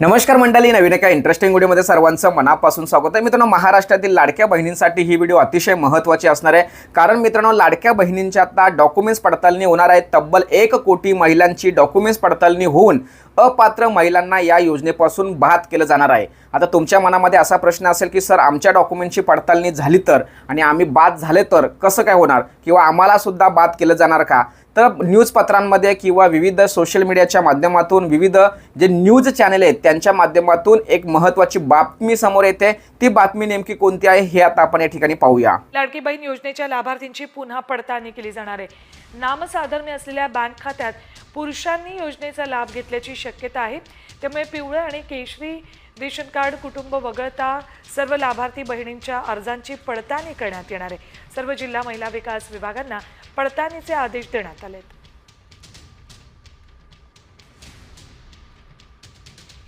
नमस्कार मंडळी नवीन एका इंटरेस्टिंग व्हिडिओमध्ये सर्वांचं मनापासून स्वागत आहे. मित्रांनो महाराष्ट्रातील लाडक्या बहिणींसाठी ही व्हिडिओ अतिशय महत्त्वाची असणार आहे. कारण मित्रांनो लाडक्या बहिणींच्या आता डॉक्युमेंट्स पडताळणी होणार आहे. तब्बल एक कोटी महिलांची डॉक्युमेंट्स पडताळणी होऊन अपात्र महिलांना या योजनेपासून बाद केलं जाणार आहे. आता तुमच्या मनामध्ये असा प्रश्न असेल की सर आमच्या डॉक्युमेंटची पडताळणी झाली तर आणि आम्ही बाद झाले तर कसं काय होणार? किंवा आम्हाला सुद्धा बाद केलं जाणार का? तर न्यूजपत्रांमध्ये किंवा विविध सोशल मीडियाच्या माध्यमातून विविध जे न्यूज चॅनल आहेत त्यांच्या माध्यमातून एक महत्त्वाची बातमी समोर येते. ती बातमी नेमकी कोणती आहे हे आता आपण या ठिकाणी पाहूया. लाडकी बहीण योजनेच्या लाभार्थींची पुन्हा पडताळणी केली जाणार आहे. नामसाधर्म्य असलेल्या बँक खात्यात पुरुषांनी योजनेचा लाभ घेतल्याची शक्यता आहे. त्यामुळे पिवळं आणि केशरी रेशन कार्ड कुटुंब वगळता सर्व लाभार्थी बहिणींच्या अर्जांची पडताळणी करण्यात येणार आहे. सर्व जिल्हा महिला विकास विभागांना पडताळणीचे आदेश देण्यात आले आहेत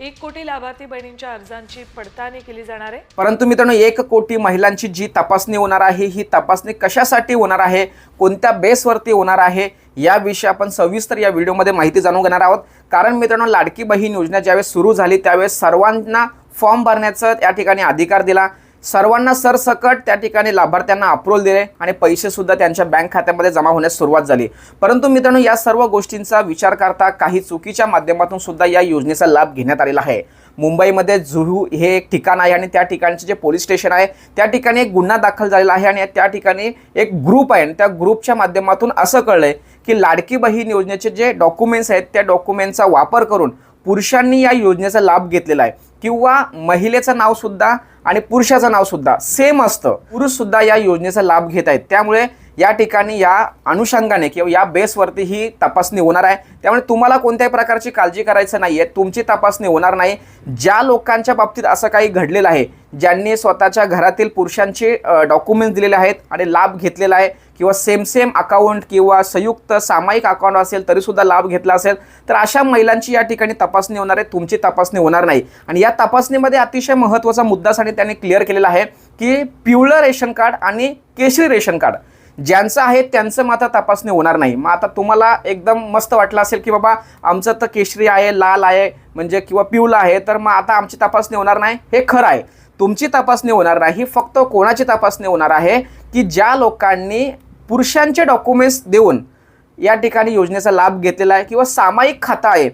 एक कोटी लाभार्थी बहिणींच्या अर्जांची पडताळणी केली जाणार आहे. परंतु मित्रांनो एक कोटी महिलांची जी तपासणी होणार आहे ही तपासणी कशासाठी होणार आहे कोणत्या बेसवरती होणार आहे याविषयी आपण सविस्तर या व्हिडिओमध्ये माहिती जाणून घेणार आहोत. कारण मित्रांनो लाडकी बहीण योजना ज्यावेळेस सुरू झाली त्यावेळेस सर्वांना फॉर्म भरण्याचं या ठिकाणी अधिकार दिला. सर्वांना सरसकट त्या ठिकाणी लाभार्थ्यांना अप्रूव्हल दिले आणि पैसे सुद्धा त्यांच्या बँक खात्यामध्ये जमा होण्यास सुरुवात झाली. परंतु मित्रांनो या सर्व गोष्टींचा विचार करता काही चुकीच्या माध्यमातून सुद्धा या योजनेचा लाभ घेण्यात आलेला आहे. मुंबईमध्ये जुहू हे एक ठिकाण आहे आणि त्या ठिकाणचे जे पोलीस स्टेशन आहे त्या ठिकाणी एक गुन्हा दाखल झालेला आहे आणि त्या ठिकाणी एक ग्रुप आहे आणि त्या ग्रुपच्या माध्यमातून असं कळलंय की लाडकी बहीण योजनेचे जे डॉक्युमेंट्स आहेत त्या डॉक्युमेंटचा वापर करून पुरुषांनी या योजनेचा लाभ घेतलेला आहे. किंवा महिलेचं नाव सुद्धा आणि पुरुषाचं नाव सुद्धा सेम असतं. पुरुष सुद्धा या योजनेचा लाभ घेत आहेत. त्यामुळे या ठिकाणी या अनुषंगाने किंवा या बेसवरती ही तपासणी होणार आहे. त्यामुळे तुम्हाला कोणत्याही प्रकारची काळजी करायचं नाही आहे तुमची तपासणी होणार नाही. ज्या लोकांच्या बाबतीत असं काही घडलेलं आहे ज्यांनी स्वतःच्या घरातील पुरुषांचे डॉक्युमेंट्स दिलेले आहेत आणि लाभ घेतलेला आहे किंवा सेम सेम अकाउंट किंवा संयुक्त सामायिक अकाउंट असेल तरीसुद्धा लाभ घेतला असेल तर अशा महिलांची या ठिकाणी तपासणी होणार आहे. तुमची तपासणी होणार नाही. आणि या तपासणीमध्ये अतिशय महत्त्वाचा मुद्दासाठी त्यांनी क्लिअर केलेला आहे की पिवळं रेशन कार्ड आणि केशरी रेशन कार्ड ज्यांचं आहे त्यांचं मात्र तपासणी होणार नाही. मग आता तुम्हाला एकदम मस्त वाटलं असेल की बाबा आमचं तर केशरी आहे लाल आहे म्हणजे किंवा पिवळं आहे तर मग आता आमची तपासणी होणार नाही. हे खरं आहे. तुमची तपासणी होणार नाही. फक्त कोणाची तपासणी होणार आहे की ज्या लोकांनी पुरुषांचे डॉक्युमेंट्स देऊन या ठिकाणी योजनेचा लाभ घेतलेला आहे किंवा सामायिक खातं आहे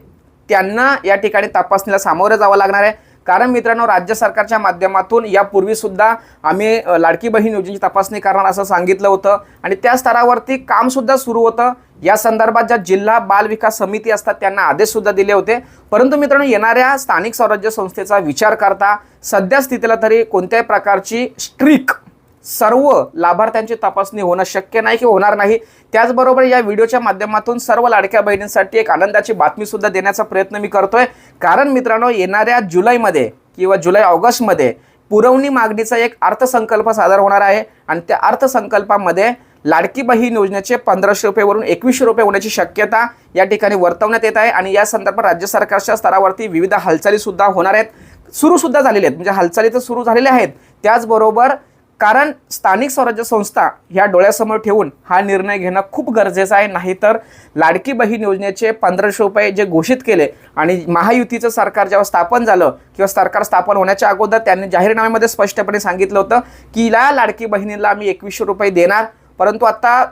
त्यांना या ठिकाणी तपासणीला सामोरं जावं लागणार आहे. कारण मित्रांनो राज्य सरकारच्या माध्यमातून यापूर्वीसुद्धा आम्ही लाडकी बहीण योजनेची तपासणी करणार असं सांगितलं होतं. आणि त्या स्तरावरती कामसुद्धा सुरू होतं. या संदर्भात ज्या जिल्हा बाल विकास समिती असतात त्यांना आदेशसुद्धा दिले होते. परंतु मित्रांनो येणाऱ्या स्थानिक स्वराज्य संस्थेचा विचार करता सध्या स्थितीला तरी कोणत्याही प्रकारची स्ट्रिक सर्व लाभार्थ्यांची तपासणी होणं शक्य नाही की होणार नाही. त्याचबरोबर या व्हिडिओच्या माध्यमातून सर्व लाडक्या बहिणींसाठी एक आनंदाची बातमीसुद्धा देण्याचा प्रयत्न मी करतोय. कारण मित्रांनो येणाऱ्या जुलैमध्ये किंवा जुलै ऑगस्टमध्ये पुरवणी मागणीचा एक अर्थसंकल्प सादर होणार आहे आणि त्या अर्थसंकल्पामध्ये लाडकी बहीण योजनेचे पंधराशे रुपयेवरून एकवीसशे रुपये होण्याची शक्यता या ठिकाणी वर्तवण्यात येत आहे आणि या संदर्भात राज्य सरकारच्या स्तरावरती विविध हालचालीसुद्धा होणार आहेत. सुरूसुद्धा झालेले झालेल्या आहेत. म्हणजे हालचाली तर सुरू झालेल्या आहेत. त्याचबरोबर कारण स्थानिक स्वराज्य संस्था ह्या डोळ्यासमोर ठेवून हा निर्णय घेणं खूप गरजेचं आहे. नाहीतर लाडकी बहीण योजनेचे पंधराशे रुपये जे घोषित केले आणि महायुतीचं सरकार जेव्हा स्थापन झालं किंवा सरकार स्थापन होण्याच्या अगोदर त्यांनी जाहीरनाम्यामध्ये स्पष्टपणे सांगितलं होतं की या लाडकी बहिणीला आम्ही एकवीसशे रुपये देणार. परंतु आता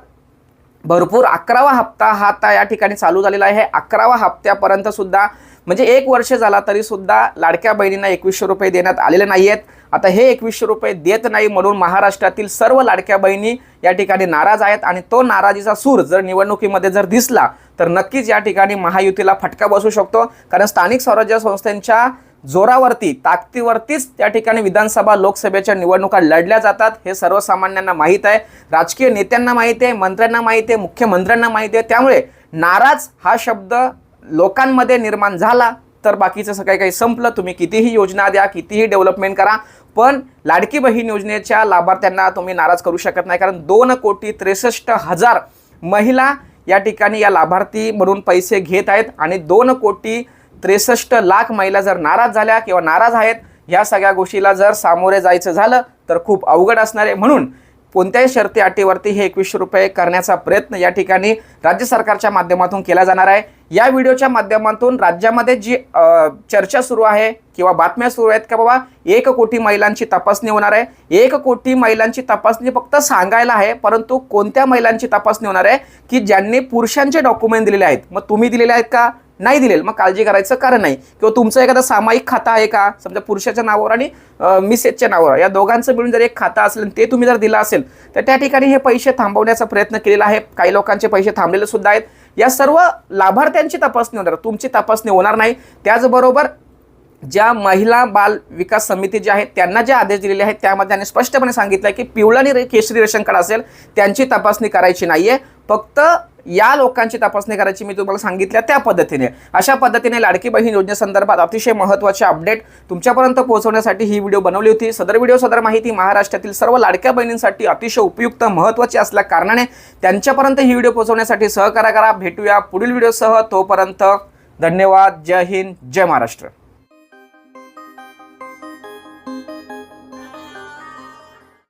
भरपूर अकरावा हप्ता हा आता या ठिकाणी चालू झालेला आहे. अकरावा हप्त्यापर्यंत सुद्धा म्हणजे एक वर्ष झाला तरी सुद्धा लाडक्या बहिणींना एकवीसशे रुपये देण्यात आलेले नाही आहेत आता हे एकवीसशे रुपये देत नाही म्हणून महाराष्ट्रातील सर्व लाडक्या बहिणी या ठिकाणी नाराज आहेत आणि तो नाराजीचा सूर जर निवडणुकीमध्ये जर दिसला तर नक्कीच या ठिकाणी महायुतीला फटका बसू शकतो. कारण स्थानिक स्वराज्य संस्थांच्या जोरावरती ताकदीवरतीच त्या ठिकाणी विधानसभा लोकसभेच्या निवडणुका लढल्या जातात. हे सर्वसामान्यांना माहीत आहे. राजकीय नेत्यांना माहीत आहे. मंत्र्यांना माहीत आहे. मुख्यमंत्र्यांना माहीत आहे. त्यामुळे नाराज हा शब्द लोकांमध्ये निर्माण झाला तर बाकीचं सगळं काही संपलं. तुम्ही कितीही योजना द्या कितीही डेव्हलपमेंट करा पण लाडकी बहीण योजनेच्या लाभार्थ्यांना तुम्ही नाराज करू शकत नाही. कारण दोन कोटी त्रेसष्ट हजार महिला या ठिकाणी या लाभार्थी म्हणून पैसे घेत आहेत आणि दोन कोटी त्रेसष्ट लाख महिला जर नाराज झाल्या किंवा नाराज आहेत ह्या सगळ्या गोष्टीला जर सामोरे जायचं झालं तर खूप अवघड असणार आहे. म्हणून कोणत्याही शर्ती अटीवरती हे एकवीसशे रुपये करण्याचा प्रयत्न या ठिकाणी राज्य सरकारच्या माध्यमातून केला जाणार आहे. या व्हिडिओच्या माध्यमातून राज्यामध्ये जी चर्चा सुरू आहे किंवा बातम्या सुरू आहेत का बाबा एक कोटी महिलांची तपासणी होणार आहे. एक कोटी महिलांची तपासणी फक्त सांगायला आहे परंतु कोणत्या महिलांची तपासणी होणार आहे की ज्यांनी पुरुषांचे डॉक्युमेंट दिलेले आहेत? मग तुम्ही दिलेले आहेत का? नाही दिलेल. मग काळजी करायचं कारण नाही. किंवा तुमचं एखादा सामायिक खातं आहे का? समजा पुरुषाच्या नावावर आणि मिसेसच्या नावावर. या दोघांचं मिळून जर एक खातं असेल ते तुम्ही जर दिलं असेल तर त्या ठिकाणी हे पैसे थांबवण्याचा प्रयत्न केलेला आहे. काही लोकांचे पैसे थांबलेले सुद्धा आहेत. या सर्व लाभार्थ्यांची तपासणी होणार. तुमची तपासणी होणार नाही. त्याचबरोबर ज्या महिला बाल विकास समिती ज्या आहेत त्यांना जे आदेश दिलेले आहेत त्यामध्ये त्यांनी स्पष्टपणे सांगितलं की पिवळा आणि रे- केशरी रेशन कार्ड असेल त्यांची तपासणी करायची नाहीये. फक्त या लोकांची तपासणी करायची मी तुम्हाला सांगितल्या त्या पद्धतीने. अशा पद्धतीने लाडकी बहीण योजनेसंदर्भात अतिशय महत्त्वाचे अपडेट तुमच्यापर्यंत पोहोचवण्यासाठी ही व्हिडिओ बनवली होती. सदर व्हिडिओ सदर माहिती महाराष्ट्रातील सर्व लाडक्या बहिणींसाठी अतिशय उपयुक्त महत्त्वाची असल्या कारणाने त्यांच्यापर्यंत ही व्हिडिओ पोहोचवण्यासाठी सहकार्य करा. भेटूया पुढील व्हिडिओसह. तोपर्यंत धन्यवाद. जय हिंद. जय महाराष्ट्र.